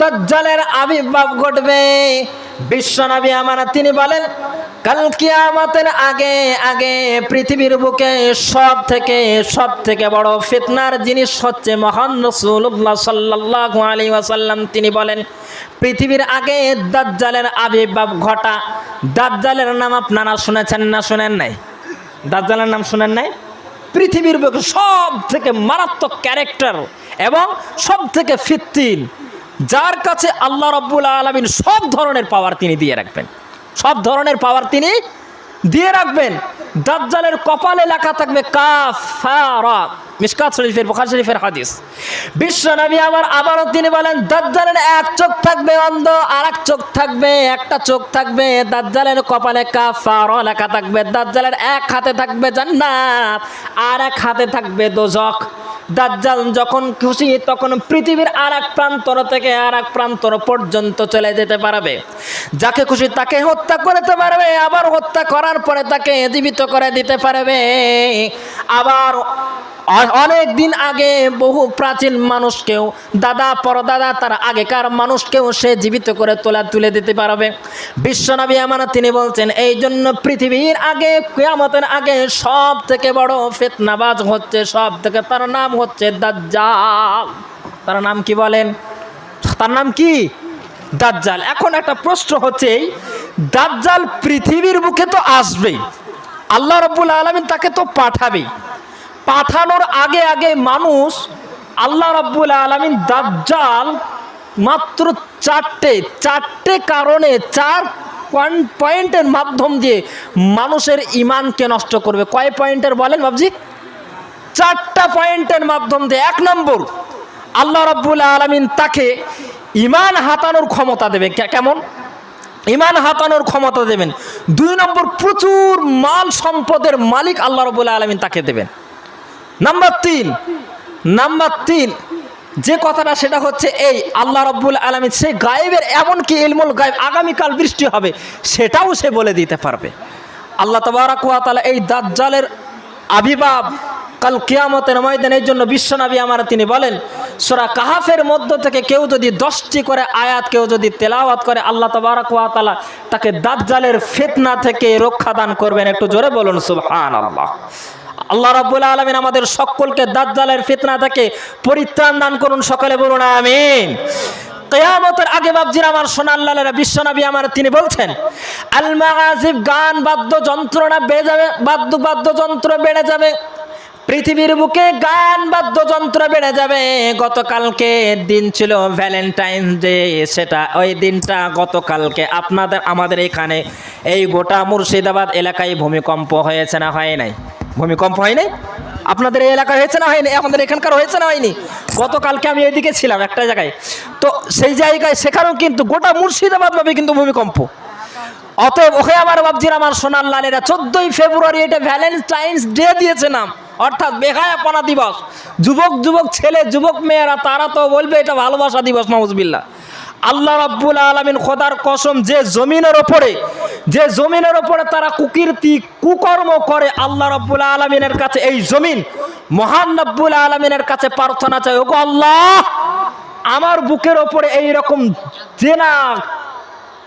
দাজ্জালের আবির্ভাব ঘটবে। বিশ্বনবী আমার তিনি বলেন, কাল কিয়ামতের আগে আগে পৃথিবীর বুকে সব থেকে সব থেকে বড় ফিতনার জিনিস হচ্ছে মহান রসুল্লাহ সাল্লাল্লাহু আলাইহি ওয়াসাল্লাম। তিনি বলেন, পৃথিবীর আগে দাজ্জালের আবির্ভাব ঘটা। দাজ্জালের নাম আপনারা শুনেছেন না শুনেন নাই? দাজ্জালের নাম শুনেন নাই? পৃথিবীর বুকে সব থেকে মারাত্মক ক্যারেক্টার এবং সব থেকে ফিত্তিন যার কাছে আল্লাহ রব্বুল আলমিন সব ধরনের পাওয়ার তিনি দিয়ে রাখবেন। সব ধরনের পাওয়ার তিনি দিয়ে রাখবেন। দাজ্জালের কপালে লেখা থাকবে কাফারা। মিসকাত শরীফের, বুখার শরীফের হাদিস। বিশ্ব নবী আবার আবারও তিনি বলেন, দাজ্জালের এক চোখ থাকবে অন্ধ আর এক চোখ থাকবে, একটা চোখ থাকবে দাজ্জালের কপালে কাফারা লেখা থাকবে দাজ্জালের এক হাতে থাকবে জান্নাত, আর এক হাতে থাকবে দোজক। দাজ্জাল যখন খুশি, তখন পৃথিবীর আর এক প্রান্তর থেকে আর এক প্রান্তর পর্যন্ত চলে যেতে পারবে। যাকে খুশি তাকে হত্যা করতে পারবে, আবার হত্যা করার পরে তাকে জীবিত করে দিতে পারবে। আবার অনেক দিন আগে বহু প্রাচীন মানুষকেও, দাদা, পরদাদা, তার আগেকার মানুষকেও সে জীবিত করে তোলা, তুলে দিতে পারবে। বিশ্বনবী আমার তিনি বলছেন এই জন্য পৃথিবীর আগে, কিয়ামতের আগে সব থেকে বড় ফেতনাবাজ হচ্ছে সব থেকে তার নাম হচ্ছে দাজ্জাল। তার নাম কি বলেন? তার নাম কি? দাজ্জাল। এখন একটা প্রশ্ন হচ্ছে দাজ্জাল পৃথিবীর বুকে তো আসবেই। আল্লাহ রব্বুল আলমিন তাকে তো পাঠাবেই। পাঠানোর আগে আগে মানুষ আল্লাহ রাব্বুল আলমিন দাজ্জাল মাত্র চারটে চারটে কারণে চার পয়েন্ট পয়েন্টের মাধ্যম দিয়ে মানুষের ইমানকে নষ্ট করবে। কয় পয়েন্টের বলেন বাবজি চারটা পয়েন্টের মাধ্যম দিয়ে। এক নম্বর, আল্লাহ রাব্বুল আলমিন তাকে ইমান হাতানোর ক্ষমতা দেবে কেমন? ইমান হাতানোর ক্ষমতা দেবেন। দুই নম্বর, প্রচুর মাল সম্পদের মালিক আল্লাহ রবুল্লা আলমিন তাকে দেবেন। নাম্বার তিন নাম্বার তিন, যে কথাটা সেটা হচ্ছে এই, আল্লাহ রব্বুল আলমিন সে গায়েবের এমনকি ইলমুল গায়েব আগামীকাল বৃষ্টি হবে, সেটাও সে বলে দিতে পারবে। আল্লাহ তবারাকুয়াতালা এই দাজ্জালের আবির্ভাব কাল কিয়ামতের ময়দান, এই জন্য বিশ্বনবী আমার তিনি বলেন, সোরা কাহাফের মধ্য থেকে কেউ যদি দশটি করে আয়াত, কেউ যদি তেলাওয়াত করে, আল্লাহ তবারাকুয়াতালা তাকে দাজ্জালের ফেতনা থেকে রক্ষাদান করবেন। একটু জোরে বলুন সুবহান আল্লাহ আল্লাহ রাব্বুল আলামিন আমাদের সকলকে দাজ্জালের ফিতনা থেকে পরিত্রাণ দান করুন, সকলে বলুন, আমিন। কেয়ামতের আগে বাবজির আমার সোনার লালেরা বিশ্বনবী আমার, তিনি বলছেন, আল মাগাজিব গান বাদ্য যন্ত্রণা বেড়ে যাবে, বাদ্য, বাদ্যযন্ত্র বেড়ে যাবে। পৃথিবীর বুকে গান, বাদ্যযন্ত্র বেড়ে যাবে। গতকালকে দিন ছিল ভ্যালেন্টাইন ডে, সেটা ওই দিনটা গতকালকে আপনাদের, আমাদের এখানে এই গোটা মুর্শিদাবাদ এলাকায় ভূমিকম্প হয়েছে না হয় নাই? ভূমিকম্প হয় নাই আপনাদের এই এলাকায় হয়েছে না হয়নি? আমাদের এখানকার হয়েছে না হয়নি? গতকালকে আমি এদিকে ছিলাম একটা জায়গায়। তো সেই জায়গায় সেখানেও কিন্তু গোটা মুর্শিদাবাদ ভাবে কিন্তু ভূমিকম্প। অতএব ওকে আমার বাবজির আমার সোনার লালেরা, চোদ্দই ফেব্রুয়ারি এটা ভ্যালেন্টাইন্স ডে দিয়েছে নাম। অর্থাৎ বেহায়াপনা দিবস। যুবক যুবক, ছেলে, যুবক, মেয়েরা, তারা তো বলবে এটা ভালোবাসা দিবস মাহজবিল্লা আল্লাহ রাব্বুল আলমিন খোদার কসম, যে জমিনের ওপরে, যে জমিনের ওপরে তারা কুকীর্তি, কুকর্ম করে, আল্লাহ রাব্বুল আলমিনের কাছে এই জমিন, মহান রব্বুল আলমিনের কাছে প্রার্থনা চাই, ওগো আল্লাহ, আমার বুকের ওপরে এই রকম জেনা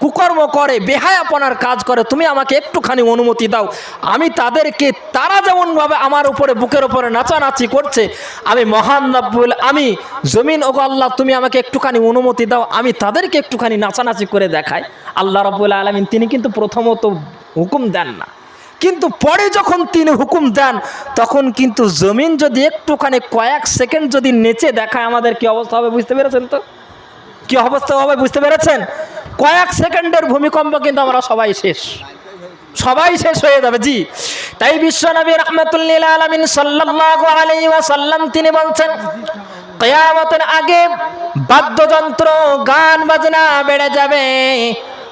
কুকর্ম করে, বেহায়াপনার কাজ করে, তুমি আমাকে একটুখানি অনুমতি দাও। আমি তাদেরকে, তারা যেমনভাবে আমার উপরে, বুকের উপরে নাচানাচি করছে, আমি মহান রব্বুল আমি, জমিন ওগো আল্লাহ, তুমি আমাকে একটুখানি অনুমতি দাও, আমি তাদেরকে একটুখানি নাচানাচি করে দেখাই। আল্লাহ রব্বুল আলমিন, তিনি কিন্তু প্রথমত হুকুম দেন না। কিন্তু পরে যখন তিনি হুকুম দেন, তখন কিন্তু জমিন যদি একটুখানি কয়েক সেকেন্ড যদি নেচে দেখায়, আমাদের কি অবস্থা হবে বুঝতে পেরেছেন তো? কি অবস্থা হবে বুঝতে পেরেছেন? কয়েক সেকেন্ডের ভূমিকম্প কিন্তু আমরা সবাই শেষ। সবাই শেষ হয়ে যাবে, জি। তাই বিশ্বনবী রহমতুল্লিল আলমিন সাল্লাহ আলী ওয়াসাল্লাম তিনি বলছেন, কেয়ামতের আগে বাদ্যযন্ত্র, গান বাজনা বেড়ে যাবে।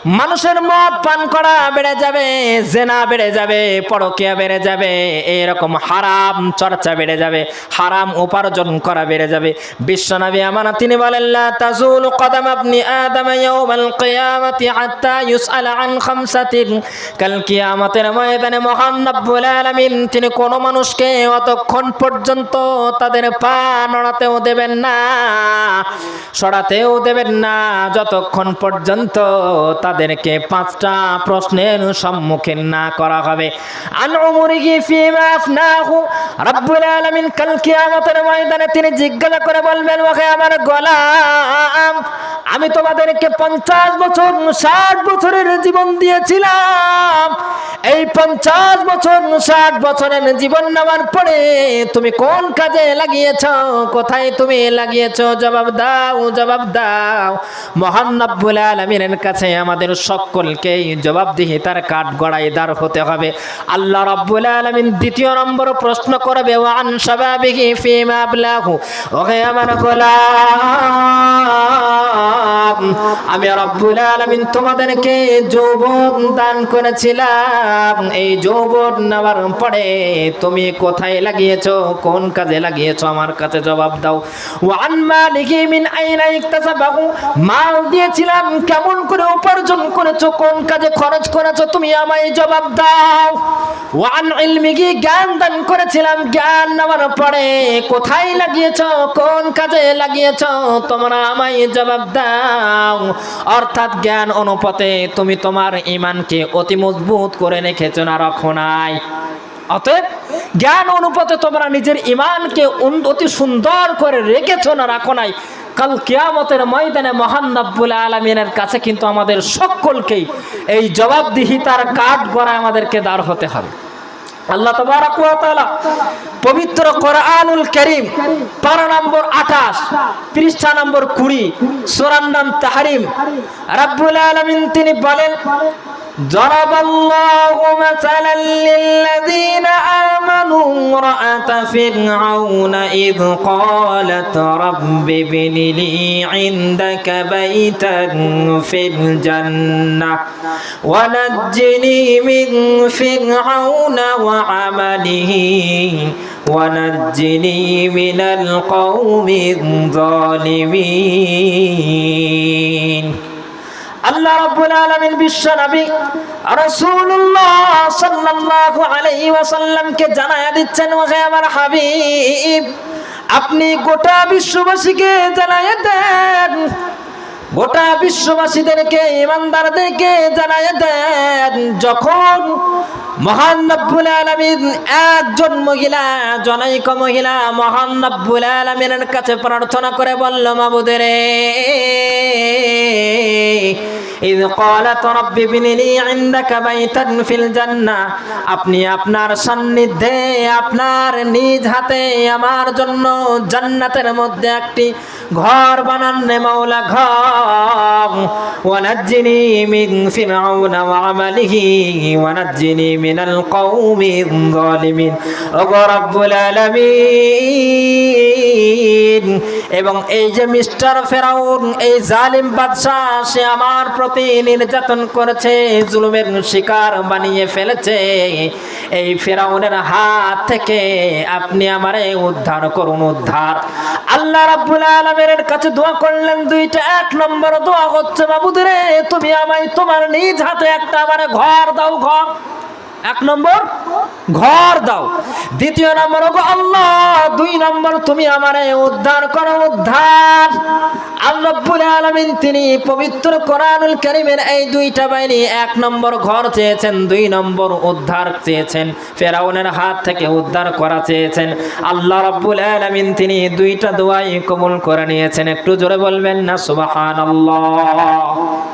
মানুষের মদ পান করা বেড়ে যাবে, জেনা বেড়ে যাবে, পরকিয়া বেড়ে যাবে, এরকম হারাম চর্চা বেড়ে যাবে, হারাম উপার্জন করা বেড়ে যাবে। বিশ্বনবী আমার তিনি বলেন, লা তাজুল কদম আপনি আদম ইয়াউমাল কিয়ামাতি হাত্তা ইউসআল আন খামসাতিন। কাল কিয়ামতের ময়দানে মহান রব্বুল আলামিন তিনি কোন মানুষকে অতক্ষণ পর্যন্ত তাদের পা নড়াতেও দেবেন না, সরাতেও দেবেন না, যতক্ষণ পর্যন্ত তাদেরকে পাঁচটা প্রশ্নের সম্মুখীন না করা হবে। তিনি জিজ্ঞাসা করে বলবেন ওকে আমার গোলাম, আমি তোমাদেরকে পঞ্চাশ বছর, ষাট বছরের জীবন দিয়েছিলাম। এই পঞ্চাশ বছর, ষাট বছরের জীবন নেওয়ার পরে তুমি কোন কাজে লাগিয়েছ? কোথায় তুমি লাগিয়েছ? জবাব দাও জবাব দাও। মহান রব্বুল আলমিনের কাছে আমাদের সকলকেই জবাবদিহিতার কাঠ গড়াই দাঁড় হতে হবে। আল্লাহ রব্বুল আলমিন দ্বিতীয় নম্বর প্রশ্ন করবে ওয়ান সবাবিহি ফিমা আবলাহু? ওহে আমার গোলাম! আমি রব্বুল আলমিন তোমাদেরকে যৌবন দান করেছিলাম। এই যৌবন নেওয়ার পরে তুমি কোথায় লাগিয়েছো? কোন কাজে লাগিয়েছো? আমার কাছে জবাব দাও। ওয়ান মালিকি মিন আইনা ইকতাসাবাহু। মাল দিয়েছিলাম, কেমন করে উপার্জন করেছ? কোন কাজে খরচ করেছ? তুমি আমায় জবাব দাও। ওয়ান ইলমিকি জ্ঞান দান করেছিলাম। জ্ঞান নেওয়ার পরে কোথায় লাগিয়েছো? কোন কাজে লাগিয়েছো? তোমরা আমায় জবাব দাও। অর্থাৎ জ্ঞান অনুপাতে তুমি তোমার ইমানকে অতি মজবুত করে রেখেছো না, রাখো নাই। অতএব জ্ঞান অনুপাতে তোমরা নিজের ইমানকে অতি সুন্দর করে রেখেছো না, রাখো নাই। কাল কিয়ামতের ময়দানে মহান রব্বুল আলমিনের কাছে কিন্তু আমাদের সকলকেই এই জবাবদিহিতার কাঠ গড়ায় আমাদেরকে দাঁড় হতে হবে। আল্লাহ তবারক ওয়া তাআলা পবিত্র কোরআনুল কারীম পারা নম্বর 28 পৃষ্ঠা নম্বর 20 সূরার নাম তাহরিম রব্বুল আলামিন তিনি বলেন ضرب الله مثلا للذين آمنوا امرأة فرعون إذ قالت رب ابن لي عندك بيتا في الجنة ونجني من فرعون وعمله ونجني من القوم الظالمين আল্লাহ রাব্বুল আলামিন বিশ্ব নবী রাসূলুল্লাহ সাল্লাল্লাহু আলাইহি ওয়াসাল্লামকে জানায়া দিচ্ছেন, ওহে আমার হাবিব, আপনি গোটা বিশ্ববাসীকে জানায়া দেন। গোটা বিশ্ববাসীদেরকে, ইমানদারদেরকে জানায় দেন। যখন মহান রব্বুল আলামিন একজন মহিলা, জনৈক মহিলা মহান রব্বুল আলামিনের কাছে প্রার্থনা করে বলল মাবুদেরে ইদ ক্বালাত রাব্বি বিনিলি ইনদাকা বাইতান ফিল জান্নাহ আপনি আপনার সান্নিধ্যে, আপনার নিজ হাতে আমার জন্য জান্নাতের মধ্যে একটি ঘর বানান নে মাওলা ঘর। ওয়ানাজ্জিনি মিন ফিরআউন ওয়া আমালিহি, ওয়ানাজ্জিনি মিনাল কওমিজ জালিমিন ওগো রব্বুল আলামিন এবং এই যে মিস্টার ফেরাউন, এই জালিম বাদশাহ, সে আমার প্রতি নির্যাতন করেছে, জুলুমের শিকার বানিয়ে ফেলেছে। এই ফেরাউনের হাত থেকে আপনি আমারে উদ্ধার করুন, উদ্ধার। আল্লাহ রাব্বুল আলামিনের কাছে দোয়া করলেন দুইটা, এক নম্বর দোয়া হচ্ছে বাবুদরে তুমি আমায় তোমার নিজ হাতে একটা আমারে ঘর দাও, ঘর। এক নম্বর ঘর দাও। দ্বিতীয় নম্বর আল্লাহ, দুই নম্বর, তুমি আমারে উদ্ধার করো, উদ্ধার। আল্লাহ রাব্বুল আলামিন, তিনি পবিত্র কোরআনুল কারীমের এই দুইটা বাহিনী এক নম্বর ঘর চেয়েছেন, দুই নম্বর উদ্ধার চেয়েছেন, ফেরাউনের হাত থেকে উদ্ধার করা চেয়েছেন। আল্লাহ রাব্বুল আলামিন, তিনি দুইটা দোয়াই কবুল করে নিয়েছেন। একটু জোরে বলবেন না, সুবহানাল্লাহ।